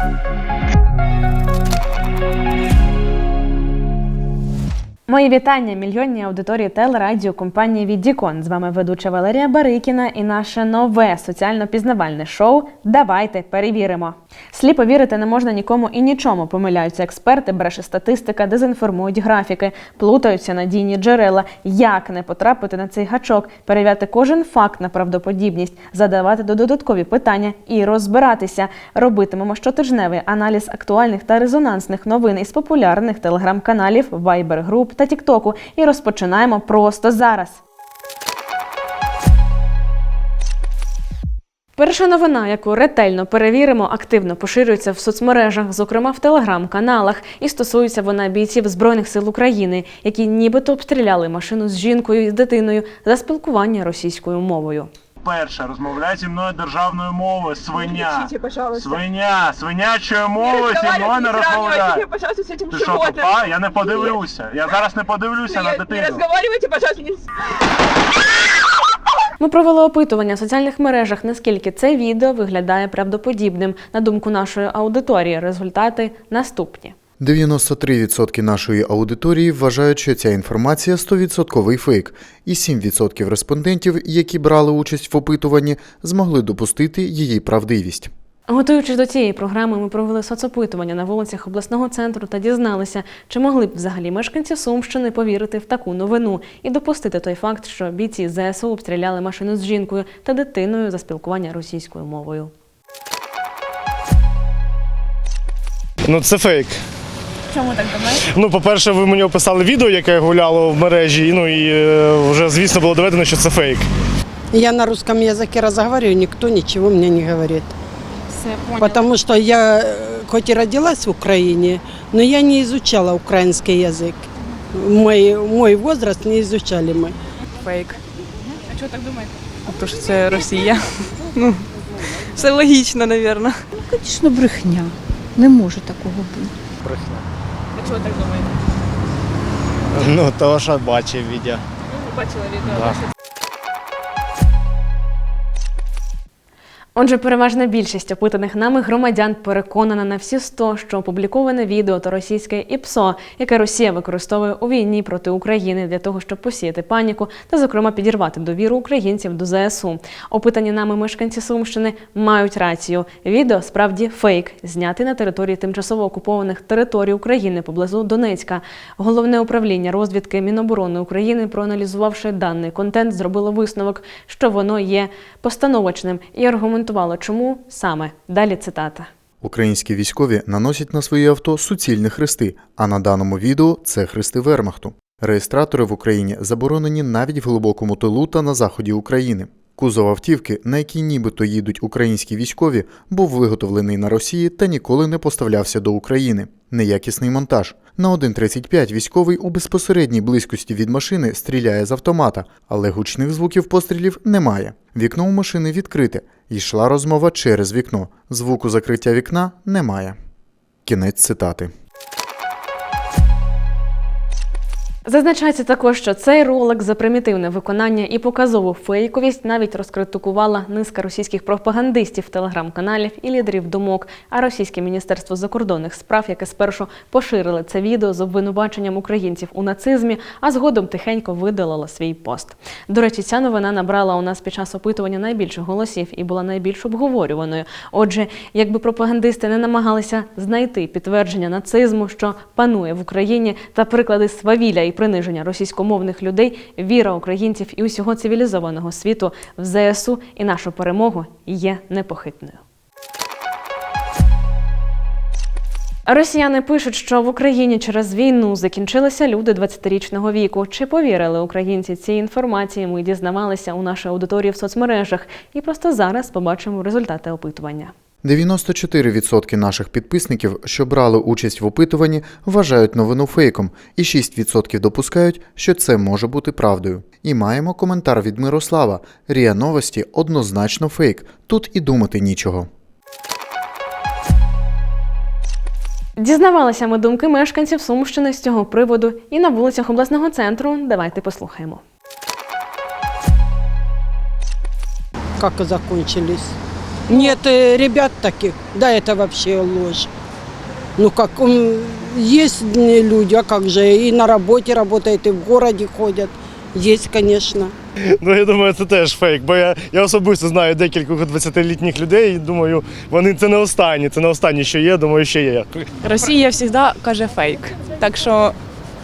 Thank you. Мої вітання мільйонній аудиторії телерадіокомпанії Віддікон. З вами ведуча Валерія Барикіна і наше нове соціально-пізнавальне шоу Давайте перевіримо. Сліпо вірити не можна нікому і нічому. Помиляються експерти, бреше статистика, дезінформують графіки, плутаються надійні джерела. Як не потрапити на цей гачок, перевіряти кожен факт на правдоподібність, задавати додаткові питання і розбиратися. Робитимемо щотижневий аналіз актуальних та резонансних новин із популярних телеграм-каналів, вайбер-груп та тіктоку. І розпочинаємо просто зараз. Перша новина, яку ретельно перевіримо, активно поширюється в соцмережах, зокрема в телеграм-каналах, і стосується вона бійців збройних сил України, які нібито обстріляли машину з жінкою і з дитиною за спілкування російською мовою. Перше, розмовляй зі мною державною мовою, свиня. Кричите, пожалуйста. Свиня, свинячою мовою зі мною не розмовляй. пожалуйста, с этим Ти що, животным. тупа? Я не подивлюся. Я зараз не подивлюся на Не, не дитину. разговаривайте, пожалуйста, не... Ми провели опитування в соціальних мережах, наскільки це відео виглядає правдоподібним. На думку нашої аудиторії, результати наступні. 93% нашої аудиторії вважають, що ця інформація 100% фейк, і 7% респондентів, які брали участь в опитуванні, змогли допустити її правдивість. Готуючись до цієї програми, ми провели соцопитування на вулицях обласного центру та дізналися, чи могли б взагалі мешканці Сумщини повірити в таку новину і допустити той факт, що бійці ЗСУ обстріляли машину з жінкою та дитиною за спілкування російською мовою. Ну це фейк. Чому так думаєте? Ну, по-перше, ви мені описали відео, яке гуляло в мережі, ну і е, вже звісно було доведено, що це фейк. Я на русском языке разговариваю, никто ничего мне не говорит. Потому что я э, хоть и родилась в Украине, но я не изучала украинский язык. Мой, мой возраст не изучали мы. Фейк. А чого так думаєте? Тому що це Росія. Ну, все логічно, мабуть. Звісно, брехня. Не може такого бути. А чого так думаєте? Ну, того, що бачив відео. Ну, бачили відео. Да. Отже, переважна більшість опитаних нами громадян переконана на всі 100, що опубліковане відео та російське ІПСО, яке Росія використовує у війні проти України для того, щоб посіяти паніку та, зокрема, підірвати довіру українців до ЗСУ. Опитані нами мешканці Сумщини мають рацію. Відео справді фейк, знятий на території тимчасово окупованих територій України поблизу Донецька. Головне управління розвідки Міноборони України, проаналізувавши даний контент, зробило висновок, що воно є постановочним і аргументувало, чому саме. Далі цитата. Українські військові наносять на свої авто суцільні хрести, а на даному відео це хрести Вермахту. Реєстратори в Україні заборонені навіть в глибокому тилу та на заході України. Кузов автівки, на якій нібито їдуть українські військові, був виготовлений на Росії та ніколи не поставлявся до України. Неякісний монтаж. На 1.35 військовий у безпосередній близькості від машини стріляє з автомата, але гучних звуків пострілів немає. Вікно у машини відкрите. Йшла розмова через вікно. Звуку закриття вікна немає. Кінець цитати. Зазначається також, що цей ролик за примітивне виконання і показову фейковість навіть розкритикувала низка російських пропагандистів телеграм-каналів і лідерів думок. А російське міністерство закордонних справ, яке спершу поширили це відео з обвинуваченням українців у нацизмі, а згодом тихенько видалило свій пост. До речі, ця новина набрала у нас під час опитування найбільше голосів і була найбільш обговорюваною. Отже, якби пропагандисти не намагалися знайти підтвердження нацизму, що панує в Україні, та приклади свавілля і приниження російськомовних людей, віра українців і усього цивілізованого світу в ЗСУ і нашу перемогу є непохитною. Росіяни пишуть, що в Україні через війну закінчилися люди 20-річного віку. Чи повірили українці цій інформації? Ми дізнавалися у нашій аудиторії в соцмережах. І просто зараз побачимо результати опитування. 94% наших підписників, що брали участь в опитуванні, вважають новину фейком, і 6% допускають, що це може бути правдою. І маємо коментар від Мирослава: Рія новості однозначно фейк. Тут і думати нічого. Дізнавалися ми думки мешканців Сумщини з цього приводу і на вулицях обласного центру. Давайте послухаємо. Как закончились? Нет э, ребят таких. Да, это вообще ложь. Ну как, м, есть э, люди, а как же, и на работе работают, и в городе ходят. Есть, конечно. Ну я думаю, це теж фейк, бо я, я особисто знаю декількох 20-літніх людей і думаю, вони це не останні, це не останні, що є, думаю, ще є. Росія завжди каже фейк. Так що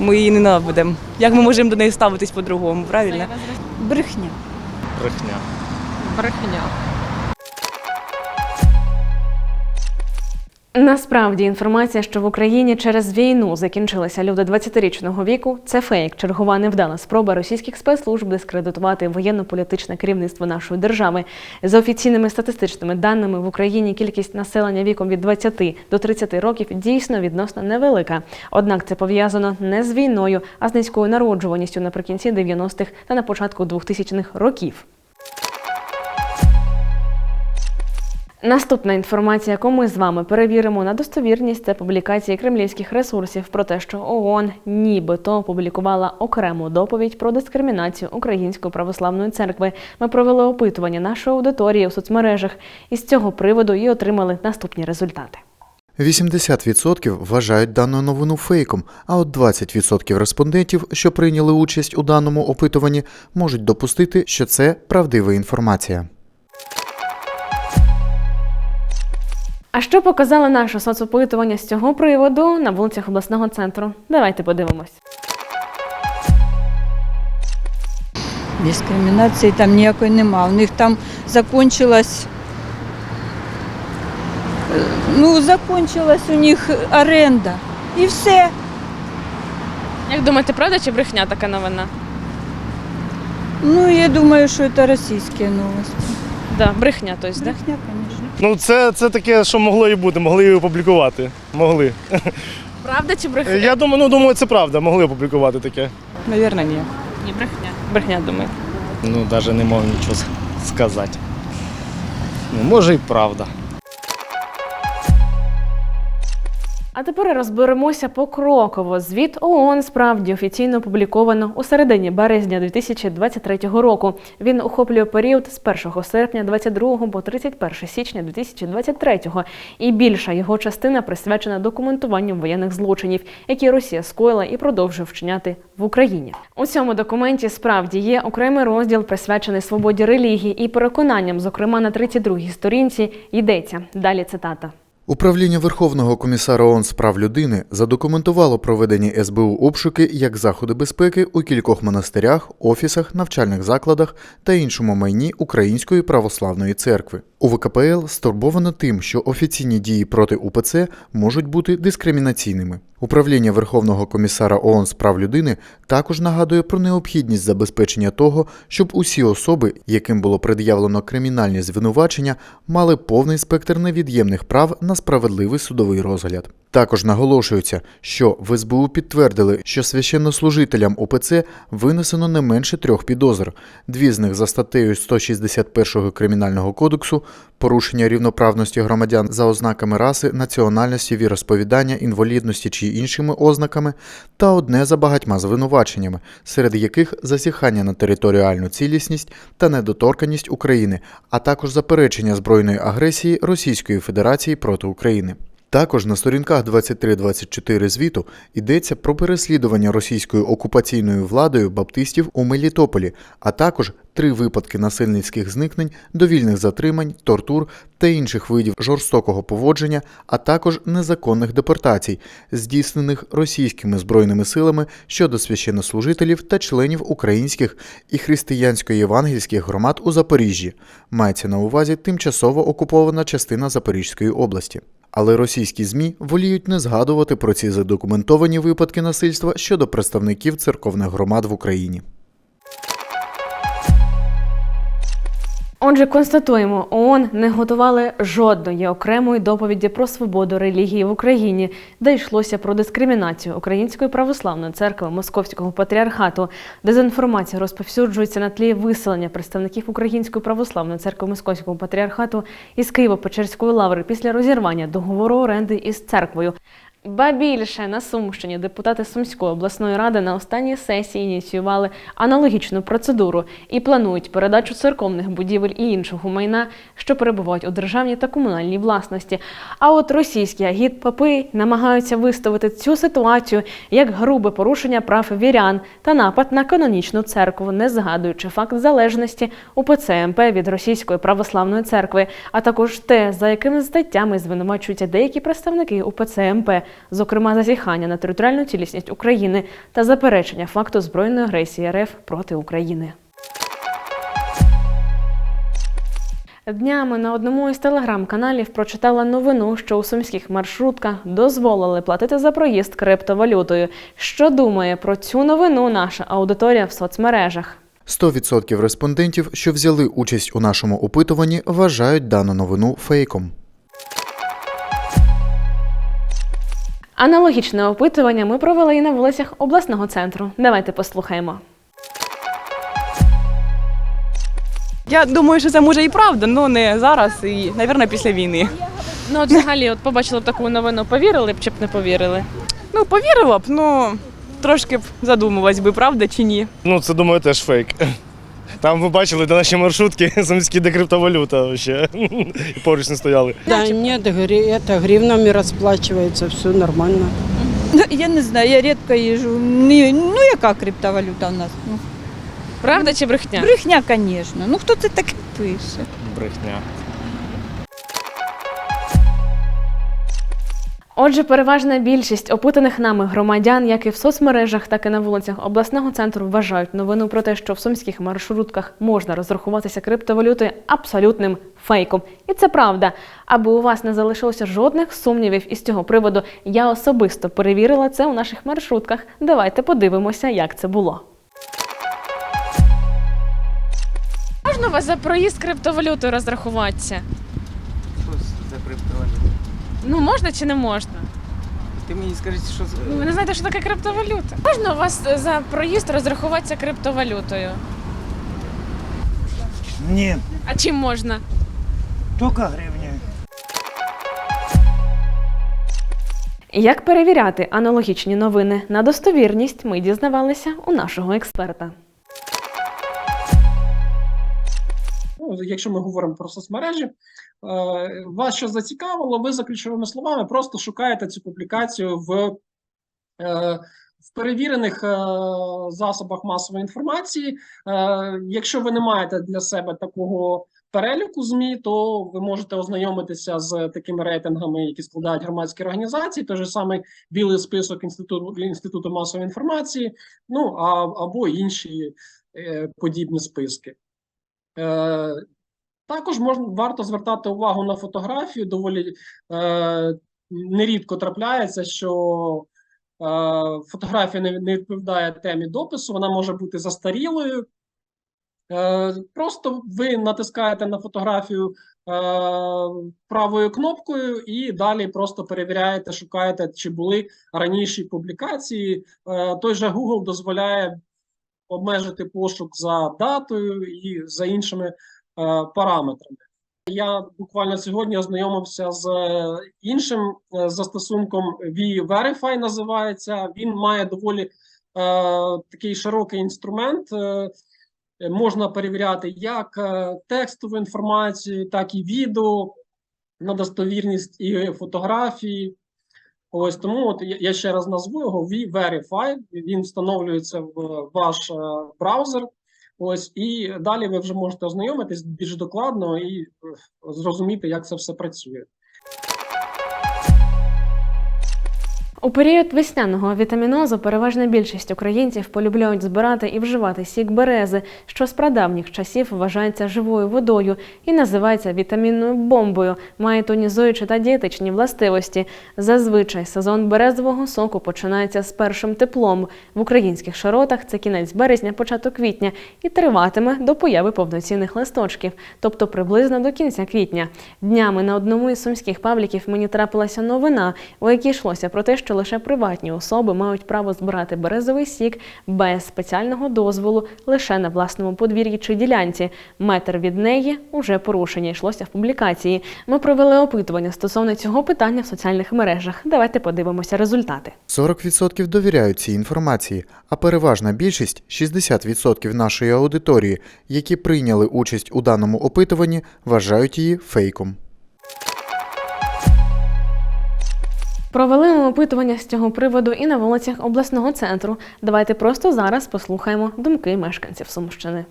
ми її ненавидимо. Як ми можемо до неї ставитись по-другому, правильно? Брехня. Брехня. Брехня. Насправді інформація, що в Україні через війну закінчилися люди 20-річного віку, це фейк, чергова невдала спроба російських спецслужб дискредитувати воєнно-політичне керівництво нашої держави. За офіційними статистичними даними в Україні кількість населення віком від 20 до 30 років дійсно відносно невелика. Однак це пов'язано не з війною, а з низькою народжуваністю наприкінці 90-х та на початку 2000-х років. Наступна інформація, яку ми з вами перевіримо на достовірність, це публікації кремлівських ресурсів про те, що ООН нібито опублікувала окрему доповідь про дискримінацію Української православної церкви. Ми провели опитування нашої аудиторії у соцмережах і з цього приводу і отримали наступні результати. 80% вважають дану новину фейком, а от 20% респондентів, що прийняли участь у даному опитуванні, можуть допустити, що це правдива інформація. А що показало наше соцопитування з цього приводу на вулицях обласного центру? Давайте подивимось. Дискримінації там ніякої нема. У них там закончилась. е, Ну, закончилась у них оренда. І все. Як думаєте, правда чи брехня така новина? Ну, я думаю, що це російські новості. Да, брехня, тобто, да? Брехня, звісно. Ну це, це таке, що могло і бути, могли її опублікувати. Могли. Правда чи брехня? Я думаю, ну думаю, це правда, могли опублікувати таке. Навірно, ні. Ні, брехня. Брехня, думаю. Ну, навіть не можу нічого сказати. Ну, може і правда. А тепер розберемося покроково. Звіт ООН справді офіційно опубліковано у середині березня 2023 року. Він охоплює період з 1 серпня 2022 по 31 січня 2023. І більша його частина присвячена документуванню воєнних злочинів, які Росія скоїла і продовжує вчиняти в Україні. У цьому документі справді є окремий розділ присвячений свободі релігії і переконанням. Зокрема, на 32-й сторінці йдеться далі цитата. Управління Верховного комісара ООН з прав людини задокументувало проведені СБУ обшуки як заходи безпеки у кількох монастирях, офісах, навчальних закладах та іншому майні Української православної церкви. У ВКПЛ стурбовано тим, що офіційні дії проти УПЦ можуть бути дискримінаційними. Управління Верховного комісара ООН з прав людини також нагадує про необхідність забезпечення того, щоб усі особи, яким було пред'явлено кримінальні звинувачення, мали повний спектр невід'ємних прав на справедливий судовий розгляд. Також наголошується, що в СБУ підтвердили, що священнослужителям ОПЦ винесено не менше трьох підозр. Дві з них за статтею 161 Кримінального кодексу порушення рівноправності громадян за ознаками раси, національності, віросповідання, інвалідності чи іншими ознаками, та одне за багатьма звинуваченнями, серед яких засіхання на територіальну цілісність та недоторканність України, а також заперечення збройної агресії Російської Федерації проти України. Також на сторінках 23-24 звіту йдеться про переслідування російською окупаційною владою баптистів у Мелітополі, а також три випадки насильницьких зникнень, довільних затримань, тортур та інших видів жорстокого поводження, а також незаконних депортацій, здійснених російськими збройними силами щодо священнослужителів та членів українських і християнсько-євангельських громад у Запоріжжі. Мається на увазі тимчасово окупована частина Запорізької області. Але російські ЗМІ воліють не згадувати про ці задокументовані випадки насильства щодо представників церковних громад в Україні. Отже, констатуємо, ООН не готували жодної окремої доповіді про свободу релігії в Україні, де йшлося про дискримінацію Української православної церкви Московського патріархату. Дезінформація розповсюджується на тлі виселення представників Української православної церкви Московського патріархату із Києво-Печерської лаври після розірвання договору оренди із церквою. Ба більше на Сумщині депутати Сумської обласної ради на останній сесії ініціювали аналогічну процедуру і планують передачу церковних будівель і іншого майна, що перебувають у державній та комунальній власності. А от російські агіт-папи намагаються виставити цю ситуацію як грубе порушення прав вірян та напад на канонічну церкву, не згадуючи факт залежності УПЦ МП від російської православної церкви, а також те, за якими статтями звинувачуються деякі представники УПЦ МП, зокрема зазіхання на територіальну цілісність України та заперечення факту збройної агресії РФ проти України. Днями на одному із телеграм-каналів прочитала новину, що у сумських маршрутках дозволили платити за проїзд криптовалютою. Що думає про цю новину наша аудиторія в соцмережах? 100% респондентів, що взяли участь у нашому опитуванні, вважають дану новину фейком. Аналогічне опитування ми провели і на вулицях обласного центру. Давайте послухаємо. Я думаю, що це може і правда, але не зараз і, мабуть, після війни. Ну, от взагалі, от побачили б таку новину, повірили б чи б не повірили? Ну, повірила б, ну трошки б задумувалась би, правда чи ні. Ну, це думаю, теж фейк. Там ви бачили, до наші маршрутки сумські, де криптовалюта ще. І поруч не стояли. Да, ні, это гривнами розплачується, все нормально. Я не знаю, я рідко їжу. Ну, яка криптовалюта у нас? Ну, Правда чи брехня? брехня, звісно. Ну хто це таке пише? Брехня. Отже, переважна більшість опитаних нами громадян, як і в соцмережах, так і на вулицях обласного центру, вважають новину про те, що в сумських маршрутках можна розрахуватися криптовалютою абсолютним фейком. І це правда. Аби у вас не залишилося жодних сумнівів із цього приводу, я особисто перевірила це у наших маршрутках. Давайте подивимося, як це було. Можна вас за проїзд криптовалютою розрахуватися? Ну, можна чи не можна? Ти мені скажи, що Ну, ви не знаєте, що таке криптовалюта? Можна у вас е, за проїзд розрахуватися криптовалютою? Ні, А чим можна? тільки гривня. Як перевіряти аналогічні новини на достовірність, ми дізнавалися у нашого експерта. Ну, якщо ми говоримо про соцмережі, е, вас що зацікавило, ви за ключовими словами просто шукаєте цю публікацію в, е, в перевірених е, засобах масової інформації. Якщо ви не маєте для себе такого переліку ЗМІ, то ви можете ознайомитися з такими рейтингами, які складають громадські організації, той же самий білий список інституту інституту масової інформації, ну а, або інші подібні списки. Е, також можна варто звертати увагу на фотографію. Доволі е, нерідко трапляється, що е, фотографія не, не відповідає темі допису, вона може бути застарілою. Е, просто ви натискаєте на фотографію е, правою кнопкою і далі просто перевіряєте, шукаєте, чи були раніші публікації. Е, той же Google дозволяє обмежити пошук за датою і за іншими е, параметрами. Я буквально сьогодні ознайомився з е, іншим е, застосунком V-Verify називається. Він має доволі е, такий широкий інструмент. Е, можна перевіряти як текстову інформацію, так і відео на достовірність і фотографії. Ось тому от я- ще раз назву його V-Verify. Він встановлюється в ваш е, браузер. Ось і далі ви вже можете ознайомитись більш докладно і е, зрозуміти, як це все працює. У період весняного вітамінозу переважна більшість українців полюбляють збирати і вживати сік берези, що з прадавніх часів вважається живою водою і називається вітамінною бомбою, має тонізуючі та дієтичні властивості. Зазвичай сезон березового соку починається з першим теплом. В українських широтах це кінець березня, початок квітня і триватиме до появи повноцінних листочків, тобто приблизно до кінця квітня. Днями на одному із сумських пабліків мені трапилася новина, у якій йшлося про те, що лише приватні особи мають право збирати березовий сік без спеціального дозволу лише на власному подвір'ї чи ділянці. Метр від неї уже порушення йшлося в публікації. Ми провели опитування стосовно цього питання в соціальних мережах. Давайте подивимося результати. 40% довіряють цій інформації, а переважна більшість 60% нашої аудиторії, які прийняли участь у даному опитуванні, вважають її фейком. Провели ми опитування з цього приводу і на вулицях обласного центру. Давайте просто зараз послухаємо думки мешканців Сумщини.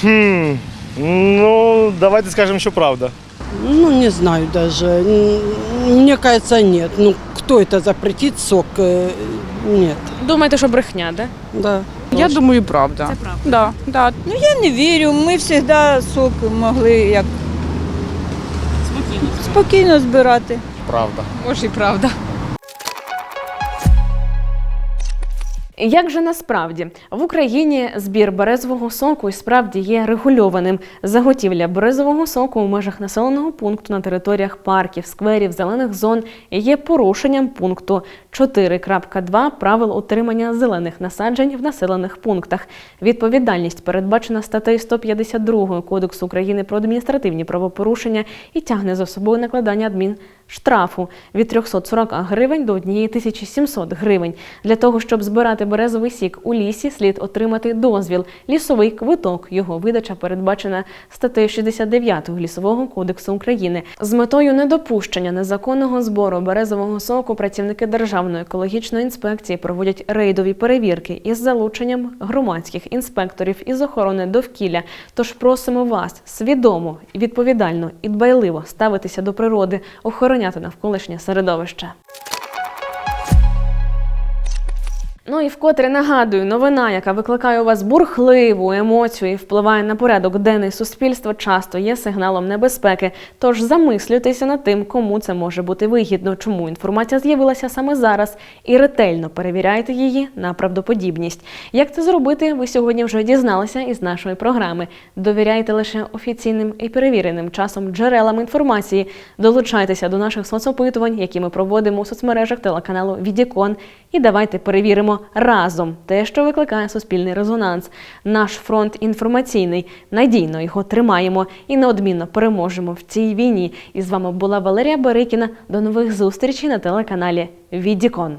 Хм, ну, давайте скажемо, що правда. Ну, не знаю даже. Мне кажется, нет. Ну, кто это запретит сок? Э, Нет. Думаєте, що брехня, да? Да. Я думаю, правда. Це правда. Да, да. Ну я не вірю. Ми завжди сок могли як Спокійно. збирати. Правда. Може і правда. Як же насправді в Україні збір березового соку і справді є регульованим. Заготівля березового соку у межах населеного пункту на територіях парків, скверів, зелених зон є порушенням пункту 4.2 правил утримання зелених насаджень в населених пунктах. Відповідальність передбачена статтею 152 Кодексу України про адміністративні правопорушення і тягне за собою накладання адмінштрафу від 340 гривень до 1700 гривень. Для того, щоб збирати березовий сік у лісі, слід отримати дозвіл. Лісовий квиток. Його видача передбачена статтею 69 Лісового кодексу України. З метою недопущення незаконного збору березового соку працівники Державної екологічної інспекції проводять рейдові перевірки із залученням громадських інспекторів із охорони довкілля. Тож просимо вас свідомо, відповідально і дбайливо ставитися до природи, охороняти навколишнє середовище. Ну і вкотре нагадую, новина, яка викликає у вас бурхливу емоцію і впливає на порядок денний суспільства, часто є сигналом небезпеки. Тож замислюйтеся над тим, кому це може бути вигідно, чому інформація з'явилася саме зараз, і ретельно перевіряйте її на правдоподібність. Як це зробити, ви сьогодні вже дізналися із нашої програми. Довіряйте лише офіційним і перевіреним часом джерелам інформації. Долучайтеся до наших соцопитувань, які ми проводимо у соцмережах телеканалу Відікон. І давайте перевіримо разом те, що викликає суспільний резонанс. Наш фронт інформаційний. Надійно його тримаємо і неодмінно переможемо в цій війні. І з вами була Валерія Барикіна. До нових зустрічей на телеканалі Відікон.